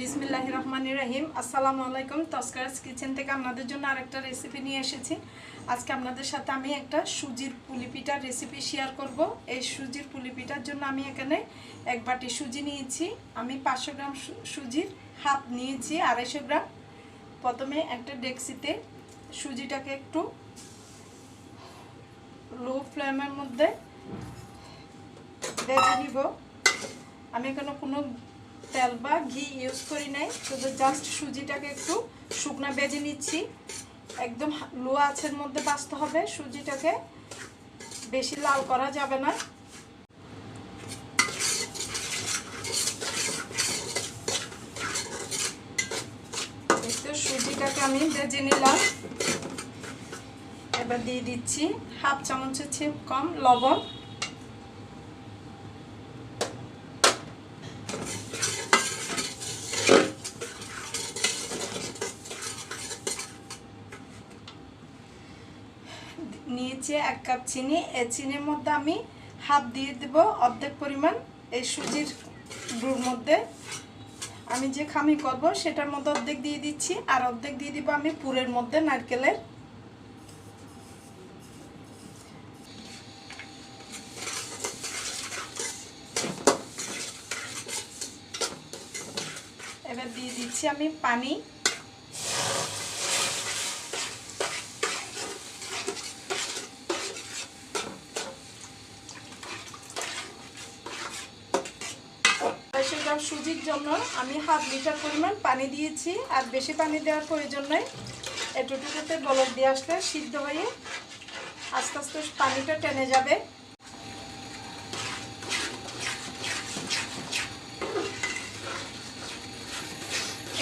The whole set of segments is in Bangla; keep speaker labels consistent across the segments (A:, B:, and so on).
A: বিসমিল্লাহ রহমান রাহিম। আসসালামু আলাইকুম। তস্কারাস কিচেন থেকে আপনাদের জন্য আরেকটা রেসিপি নিয়ে এসেছি। আজকে আপনাদের সাথে আমি একটা সুজির পুলিপিটার রেসিপি শেয়ার করব। এই সুজির পুলি পিঠার জন্য আমি এখানে এক বাটি সুজি নিয়েছি। আমি পাঁচশো গ্রাম সুজির হাফ নিয়েছি, আড়াইশো গ্রাম। প্রথমে একটা ডেক্সিতে সুজিটাকে একটু লো ফ্লেমের মধ্যে ভেজে নিব। আমি এখানে কোনো তেল বা ঘি ইউজ করি নাই, শুধু জাস্ট সুজিটাকে একটু শুকনো বেজে নিচ্ছি। একদম লো আঁচের মধ্যে বাঁচতে হবে, সুজিটাকে বেশি লাল করা যাবে না। সুজিটাকে আমি বেজে নিলাম। এবার দিয়ে দিচ্ছি হাফ চামচের চেয়ে কম লবণ। নিয়েছি এক কাপ চিনি। এই চিনির মধ্যে আমি হাফ দিয়ে দেব অর্ধেক পরিমাণ এই সুজির গুঁড়োর মধ্যে। আমি যে খামি করব সেটার মধ্যে অর্ধেক দিয়ে দিচ্ছি আর অর্ধেক দিয়ে দিব আমি পুরের মধ্যে নারকেলের। এবার দিয়ে দিচ্ছি আমি পানি আড়াইশো গ্রাম সুজির জন্য আমি হাফ লিটার পরিমাণ পানি দিয়েছি আর বেশি পানি দেওয়ার প্রয়োজন নেই। এটুকুতে বলক দিয়ে আসলে সিদ্ধ হয়ে আস্তে আস্তে পানিটা টেনে যাবে।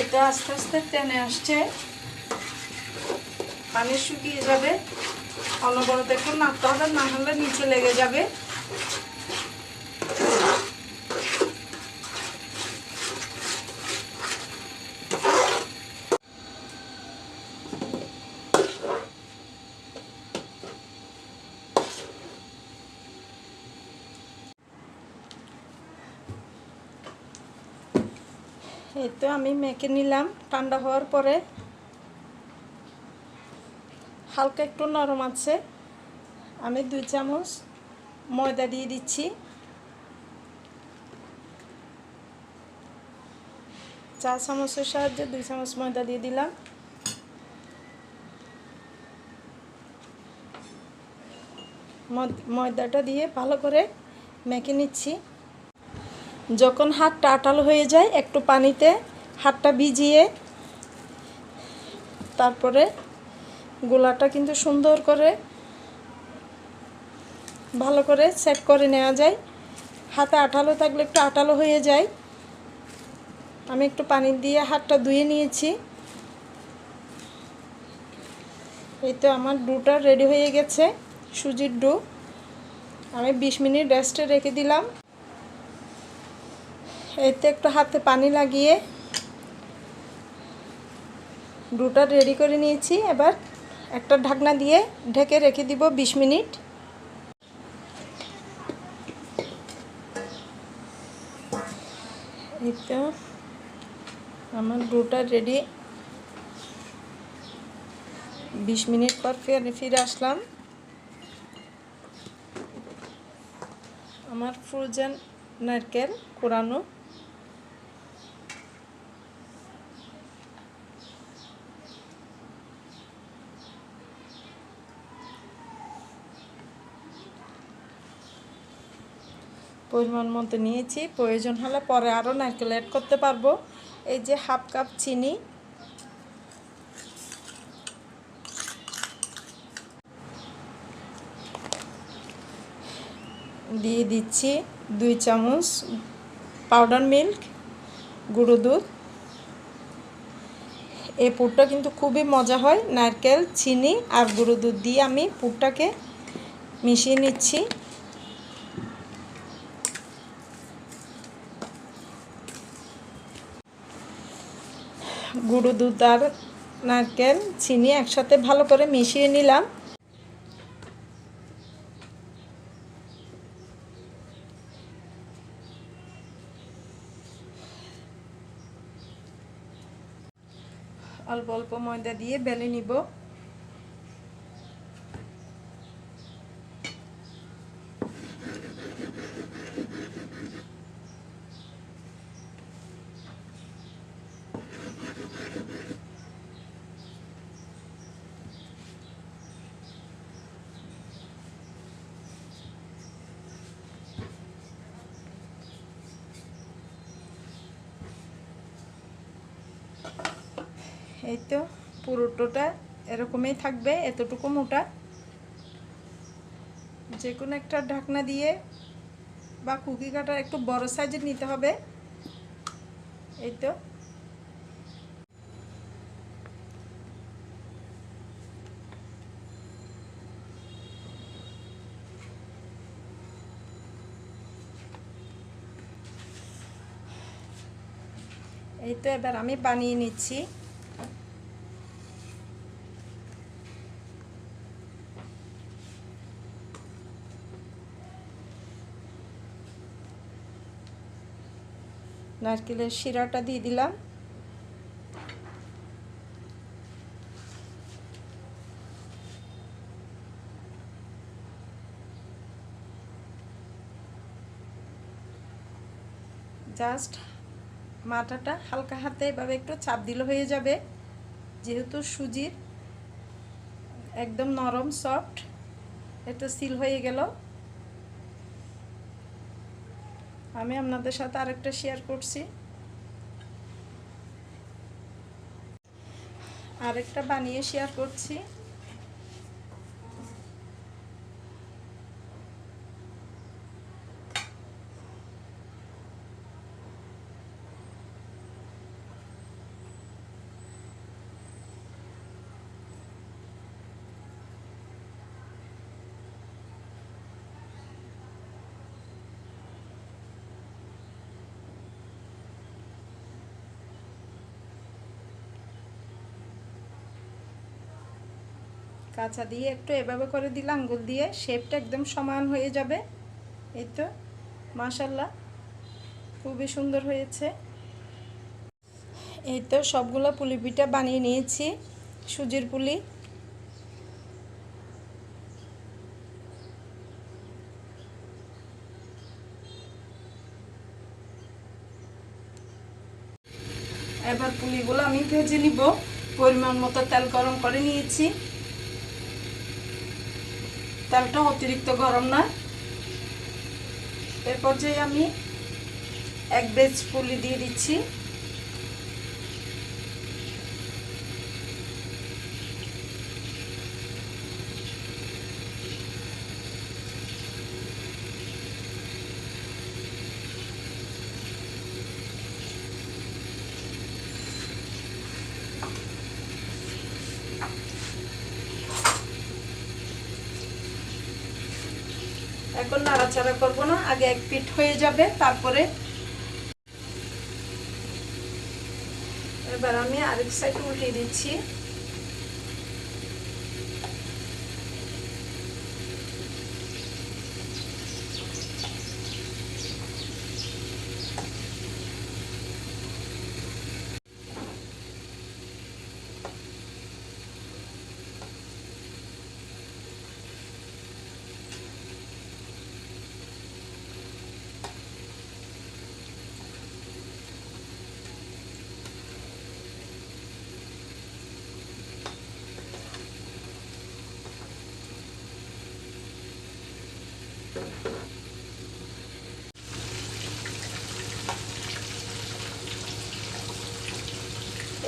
A: এটা আস্তে আস্তে টেনে আসছে। পানি শুকিয়ে যাবে। অনবরত একটু নাড়তে হবে, না হলে নিচে লেগে যাবে। এই তো আমি মেখে নিলাম। ঠান্ডা হওয়ার পরে হালকা একটু নরম আছে। আমি দুই চামচ ময়দা দিয়ে দিচ্ছি। চা চামচের সাহায্যে দুই চামচ ময়দা দিয়ে দিলাম। ময়দাটা দিয়ে ভালো করে মেখে নিচ্ছি। যখন হাতটা আটাল হয়ে যায়, একটু পানিতে হাতটা ভিজিয়ে তারপরে গোলাটা কিন্তু সুন্দর করে ভালো করে সেট করে নেওয়া যায়। হাতে আঠালো থাকলে একটু আঠালো হয়ে যায়। আমি একটু পানি দিয়ে হাতটা ধুয়ে নিয়েছি। এই তো আমার ডুটা রেডি হয়ে গেছে, সুজির ডু। আমি বিশ মিনিট রেস্টে রেখে দিলাম। এতে একটু হাতে পানি লাগিয়ে ডুটা রেডি করে নিয়েছি। এবার একটা ঢাকনা দিয়ে ঢেকে রেখে দিব বিশ মিনিট। এই তো আমার ডুটা রেডি। বিশ মিনিট পর ফিরে ফিরে আসলাম। আমার ফ্রোজেন নারকেল কোরানো। পরিমাণ মতো নিয়েছি। প্রয়োজন হলে পরে আরও নারকেল অ্যাড করতে পারব। এই যে হাফ কাপ চিনি। দিয়ে দিচ্ছি দুই চামচ পাউডার মিল্ক গুঁড়ো দুধ। এই পুরটা কিন্তু খুবই মজা হয়, নারকেল, চিনি আর গুঁড়ো দুধ দিয়ে আমি পুরটাকে মিশিয়ে নিচ্ছি। গুঁড়ো দুধ আর নারকেল, চিনি একসাথে ভালো করে মিশিয়ে নিলাম। অল্প অল্প ময়দা দিয়ে বেলে নিব। এই তো পুরোটোটা এরকমই থাকবে, এতটুকু মোটা। যে কোনো একটা ঢাকনা দিয়ে বা কুকি কাটার একটু বড় সাইজের নিতে হবে। এই তো। এই তো এবার আমি বানিয়ে নিচ্ছি। নারকেলের শিরাটা দিয়ে দিলাম। জাস্ট মাথাটা হালকা হাতে এভাবে একটু চাপ দিলে হয়ে যাবে। যেহেতু সুজির একদম নরম সফট একটু সিল হয়ে গেল। আমি আপনাদের সাথে আরেকটা শেয়ার করছি। আরেকটা বানিয়ে শেয়ার করছি। কাঁচা দিয়ে একটু এভাবে করে দিলে আঙ্গুল দিয়ে শেপটা একদম সমান হয়ে যাবে। এই তো মাশাল্লাহ খুবই সুন্দর হয়েছে। এই তো, সবগুলো পুলি পিঠা বানিয়ে নিয়েছি, সুজির পুলি। এবার পুলিগুলো আমি ভেজে নিব। পরিমাণ মতো তেল গরম করে নিয়েছি। তেলটা অতিরিক্ত গরম না। এর পর্যায়ে আমি এক বেজ পুলি দিয়ে দিচ্ছি। এখন নাড়াচাড়া করব না, আগে এক পিঠ হয়ে যাবে, তারপরে এবার আমি আরেক সাইড উল্টিয়ে দিচ্ছি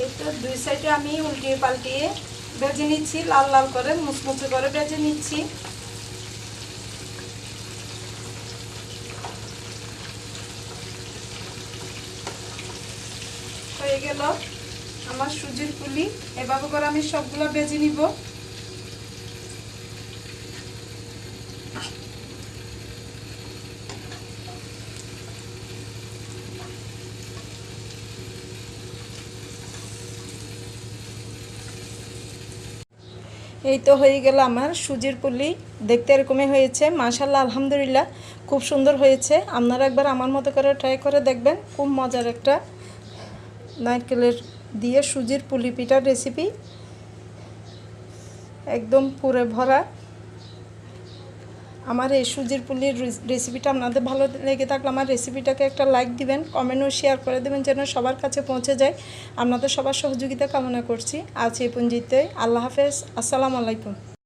A: এই তো দুই সাইডে আমি উল্টিয়ে পাল্টিয়ে ভেজে নিচ্ছি, লাল লাল করে, মুচমুচে করে ভেজে নিচ্ছি। হয়ে গেল। আমার সুজির পুলি, এভাবে করে আমি সবগুলো ভেজে নিব। এই তো হয়ে গেল আমার সুজির পুলি। দেখতে এরকমই হয়েছে। মাশাল্লাহ আলহামদুলিল্লাহ, খুব সুন্দর হয়েছে। আপনারা একবার আমার মতো করে ট্রাই করে দেখবেন। খুব মজার একটা নারকেলের দিয়ে সুজির পুলি পিঠার রেসিপি একদম পুরে ভরা। আমার এই সুজির পুলির রেসিপিটা আপনাদের ভালো লেগে থাকলে আমার রেসিপিটাকে একটা লাইক দিবেন কমেন্টও শেয়ার করে দেবেন যেন সবার কাছে পৌঁছে যায়। আপনাদের সবার সহযোগিতা কামনা করছি। আজ এই পঞ্জিতে আল্লাহ হাফেজ। আসসালামু আলাইকুম।